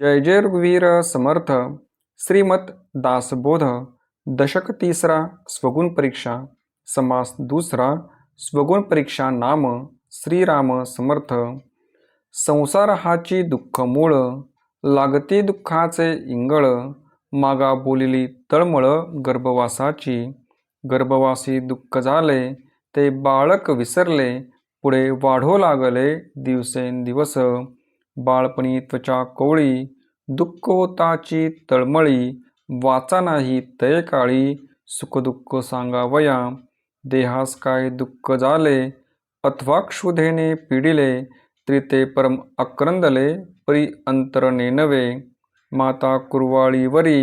जय जय रघुवीर समर्थ। श्रीमत दासबोध दशक तिसरा स्वगुण परीक्षा समास दुसरा स्वगुण परीक्षा नाम श्रीराम समर्थ। संसार हाची दुःख मूळ लागती दुःखाचे इंगळ मागा बोलिली तळमळ गर्भवासाची. गर्भवासी दुःख झाले ते बाळक विसरले पुढे वाढो लागले दिवसेंदिवस. बाळपणी त्वचा कोवळी दुःखोताची तळमळी वाचा नाही तय काळी सुखदुःख सांगावया देहास काय दुःख झाले अथवा क्षुधेने पिडिले त्रिते परम आक्रंदले परी अंतरणे नवे. माता कुरवाळीवरी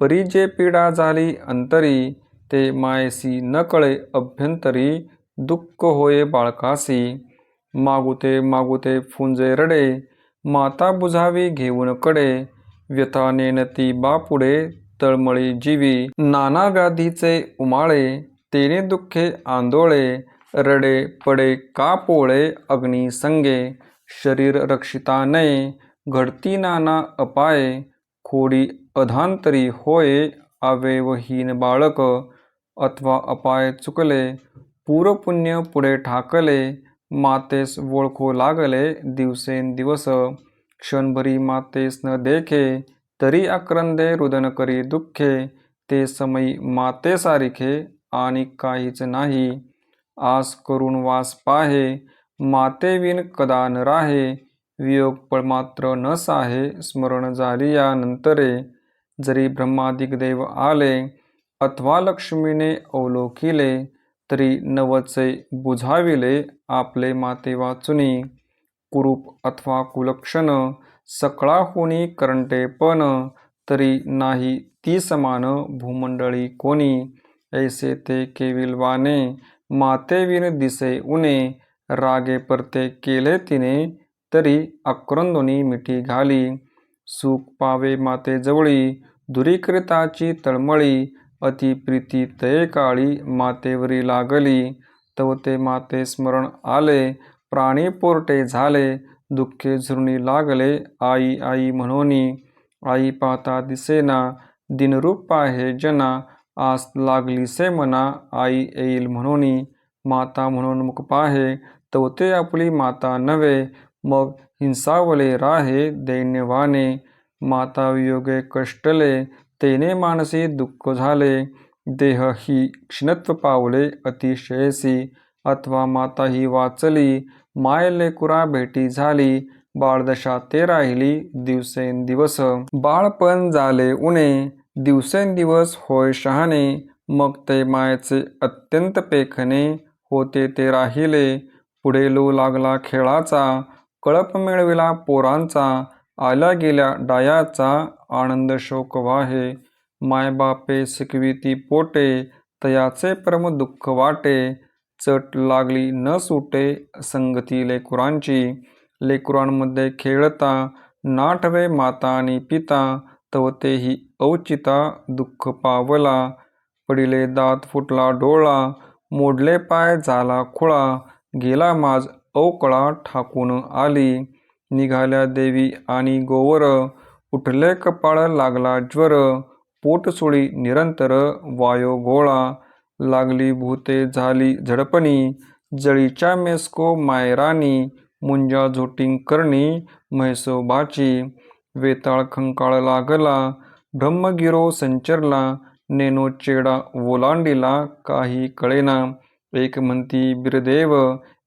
परी जे पीडा झाली अंतरी ते मायसी न कळे अभ्यंतरी दुःख होय बाळकासी. मागुते मागुते फुंजे रडे माता बुझावी घेऊन कडे व्यथा नेनती बापुढे तळमळी जीवी. नाना व्याधीचे उमाळे तेने दुःखे आंदोळे रडे पडे का पोळे अग्निसंगे शरीर रक्षिता नये घडती नाना अपाये खोडी अधांतरी होय आवेवहीन बाळक. अथवा अपाय चुकले पूरपुण्य पुढे ठाकले मातेस ओळखू लागले दिवसेंदिवस क्षणभरी मातेस न देखे तरी आक्रंदे रुदन करी दुःखे. ते समयी मातेसारिखे आणि काहीच नाही. आस करून वास पाहे मातेविन कदा न राहे. वियोग पळ मात्र न साहे स्मरण झाली या नंतरे. जरी ब्रह्मादिक देव आले अथवा लक्ष्मीने अवलोकिले तरी नवचे बुझाविले आपले माते वाचुनी कुरूप अथवा कुलक्षण सकळाहुनी होणी करंटेपण तरी नाही ती समान भूमंडळी कोणी. ऐसे ते केविलवाने मातेविन दिसे उणे रागे परते केले तिने तरी अक्रंदोनी मिठी घाली. सुख पावे माते जवळी तळमळी अति प्रीती तये काळी मातेवरी लागली. तव ते माते स्मरण आले प्राणी पोरटे झाले दुःखे झुरणी लागले आई आई म्हणोनी आई पाहता दिसेना दिनरूप पाहे जना आस लागलीसे मना आई येईल म्हणोनी माता म्हणून मुख पाहे तव ते आपली माता नव्हे मग हिंसावले राहे दैन्यवाने माता वियोगे कष्टले तेने मानसी दुःख झाले. देह ही क्षीणत्व पावले अतिशयसी. अथवा माता ही वाचली मायले कुरा भेटी झाली. बाळदशा ते राहिली दिवसेंदिवस. बाळपण झाले उणे दिवसेंदिवस होय शहाणे. मग ते मायेचे अत्यंत पेखणे होते ते राहिले. पुढे लो लागला खेळाचा कळप मिळविला पोरांचा आल्या गेल्या डायाचा आनंद शोक वाहे मायबापे शिकविती पोटे तयाचे परम दुःख वाटे चट लागली न सुटे संगती लेकुरांची. लेकुरांमध्ये खेळता नाठवे माता आणि पिता तवतेही औचिता दुःख पावला. पडिले दात फुटला डोळा मोडले पाय झाला खुळा गेला माज अवकळा ठाकून आली. निघाल्या देवी आणि गोवर उठले कपाळ लागला ज्वर पोटसुळी निरंतर वायो गोळा लागली भूते झाली झडपणी जळीच्या मेस्को मायरानी मुंजा झोटिंग करणी म्हैसोबाची वेताळ खंकाळ लागला ब्रह्मगिरो संचरला नेनो चेडा ओलांडीला काही कळेना एक म्हणती बिरदेव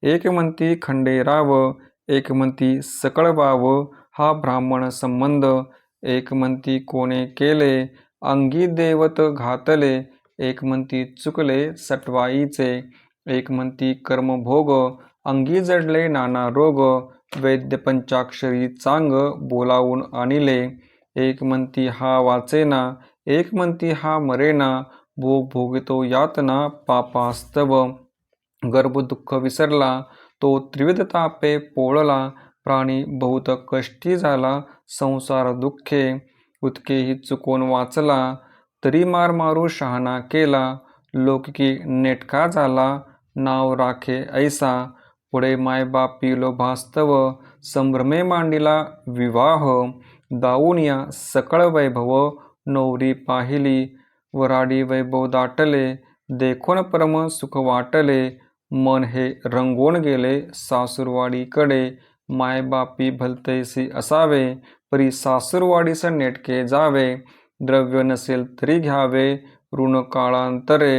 एक म्हणती खंडेराव एक म्हणती सकळवाव हा ब्राह्मण संबंध एकमंती कोणे केले? अंगी देवत घातले एकमंती चुकले सटवाईचे एकमंती कर्मभोग अंगी जडले नाना रोग वैद्य पंचाक्षरी चांग बोलावून आणिले एकमंती हा वाचेना एकमंती हा मरेना भोग भोगितो यातना पापास्तव. गर्भदुःख विसरला तो त्रिविध तापे पोळला प्राणी बहुत कष्टी झाला संसार दुःखे उतकेही चुकून वाचला तरी मार मारू शहाणा केला लोककी नेटका झाला नाव राखे ऐसा पुढे मायबापी लोभास्तव संभ्रमे मांडिला विवाह दाऊन या सकळ वैभव नवरी पाहिली वराडी वैभव दाटले देखून परम सुख वाटले मन हे रंगून गेले सासूरवाडीकडे मायबापी भलतेसी असावे परी सासूरवाडीस नेटके जावे द्रव्य नसेल तरी घ्यावे ऋण काळांतरे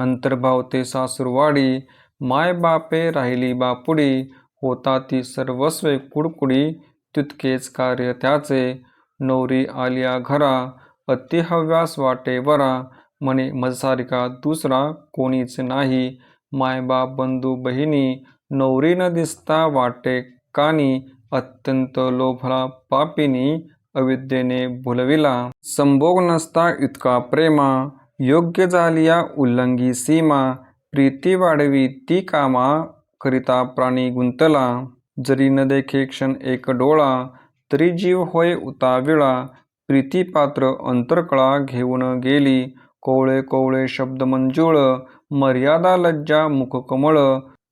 अंतर्भाव ते सासूरवाडी मायबापे राहिली बापुडी होता ती सर्वस्वे कुडकुडी तितकेच कार्य त्याचे नवरी आलिया घरा अति हव्यास वाटे वरा म्हणे मजसारिका दुसरा कोणीच नाही मायबाप बंधू बहिणी नवरी न दिसता वाटे कानी अत्यंत लोभला पापिनी अविद्येने भुलविला. संभोग नसता इतका प्रेमा योग्य झालिया उल्लंघी सीमा प्रीती वाढवी ती कामा करिता प्राणी गुंतला. जरी न देखे क्षण एक डोळा तरी जीव होय उताविळा प्रीतीपात्र अंतरकळा घेऊन गेली. कोवळे कोवळे शब्द मंजुळ मर्यादा लज्जा मुखकमळ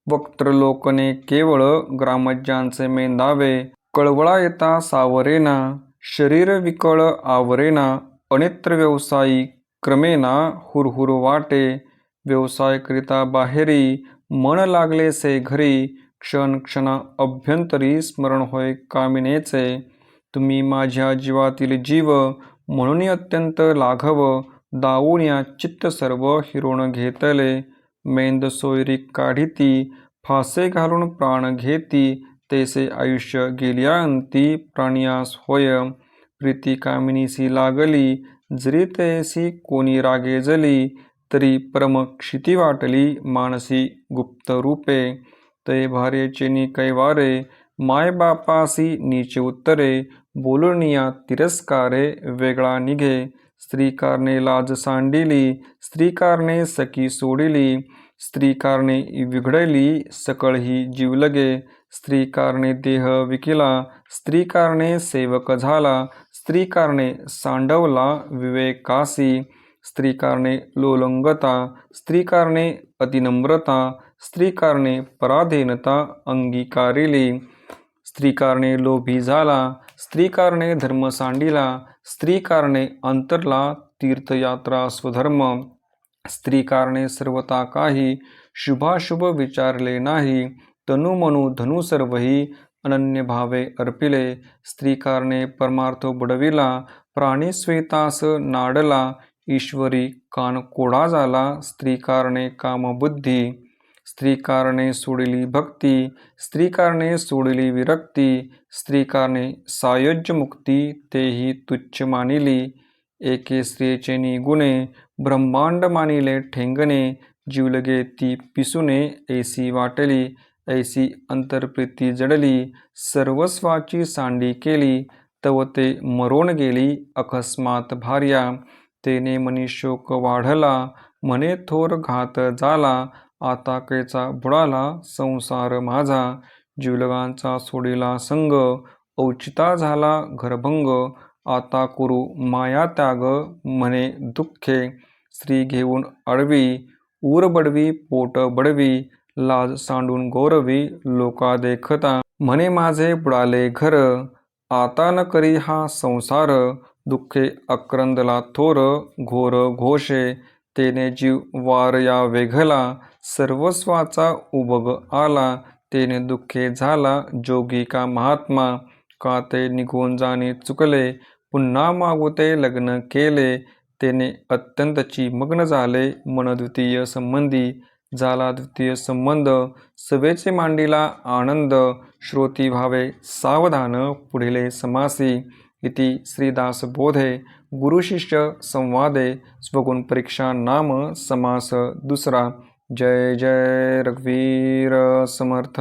वक्त्रलोकने केवळ ग्रामज्यांचे मेंदावे कळवळा येता सावरेना शरीर विकळ आवरेना अनेत्र व्यवसायी क्रमेना हुरहुर वाटे व्यवसाय करिता बाहेरी मन लागले से घरी क्षण क्षणा अभ्यंतरी स्मरण होय कामिनेचे. तुम्ही माझ्या जीवातील जीव म्हणून अत्यंत लाघव दावून या चित्त सर्व हिरोण घेतले. मेंद सोयरी काढिती फासे घालून प्राण घेती तेसे आयुष्य गेल्या अंती प्राणियास होय. प्रीती कामिनीसी लागली जरी तेसी कोणी रागेजली तरी परमक्षिती वाटली मानसी गुप्त रूपे. ते भार्येचे कैवारे माय बापासी नीचे उत्तरे बोलणिया तिरस्कारे वेगळा निघे. स्त्रीकारणे लाज सांडिली स्त्रीकारणे सखी सोडिली स्त्रीकारणे विघडली सकळ ही जीवलगे स्त्रीकारणे देह विकिला स्त्रीकारणे सेवक झाला स्त्रीकारणे सांडवला विवेकासी. स्त्रीकारणे लोलंगता स्त्रीकारणे अतिनम्रता स्त्रीकारणे पराधीनता अंगीकारिली. स्त्रीकारणे लोभी झाला स्त्रीकारणे धर्म सांडिला स्त्रीकारणे अंतरला तीर्थयात्रा स्वधर्म. स्त्रीकारणे सर्वता काही शुभाशुभ विचारले नाही. तनु मनु धनु सर्वही अनन्य भावे अर्पिले. स्त्रीकारणे परमार्थ बुडविला प्राणी श्वेतास नाडला ईश्वरी कान कोडा झाला स्त्रीकारणे कामबुद्धी. स्त्रीकारणे सोडिली भक्ती स्त्रीकारणे सोडिली विरक्ती स्त्रीकारणे सायोज्य मुक्ती तेही तुच्छ मानिली. एके स्त्रियेचे निगुणे ब्रह्मांड मानिले ठेंगणे जीवलगे ती पिसुने ऐसी वाटली ऐसी अंतरप्रीती जडली सर्वस्वाची सांडी केली तव ते मरोण गेली अकस्मात भार्या. तेने मनी शोक वाढला मने थोर घात झाला आता कैचा बुडाला संसार माझा जीवलगांचा सोडिला संग औचिता झाला घरभंग आता कुरु माया त्याग म्हणे दुःखे. स्त्री घेऊन अडवी ऊर बडवी पोट बडवी लाज सांडून गौरवी लोका देखता. म्हणे माझे बुडाले घर आता न करी हा संसार दुःखे अक्रंदला थोर घोर घोषे. तेने जीव वार या वेघला सर्वस्वाचा उभग आला तेने दुःखे झाला जोगी का महात्मा का ते निघून जाणे चुकले पुन्हा मागुते लग्न केले तेने अत्यंतची मग्न झाले मन द्वितीय संबंधी झाला द्वितीय संबंध सवेचे मांडीला आनंद श्रोती भावे सावधान पुढिले समासी इति श्रीदासबोधे गुरुशिष्य संवादे स्वगुण परीक्षा नाम समास दुसरा। जय जय रघुवीर समर्थ।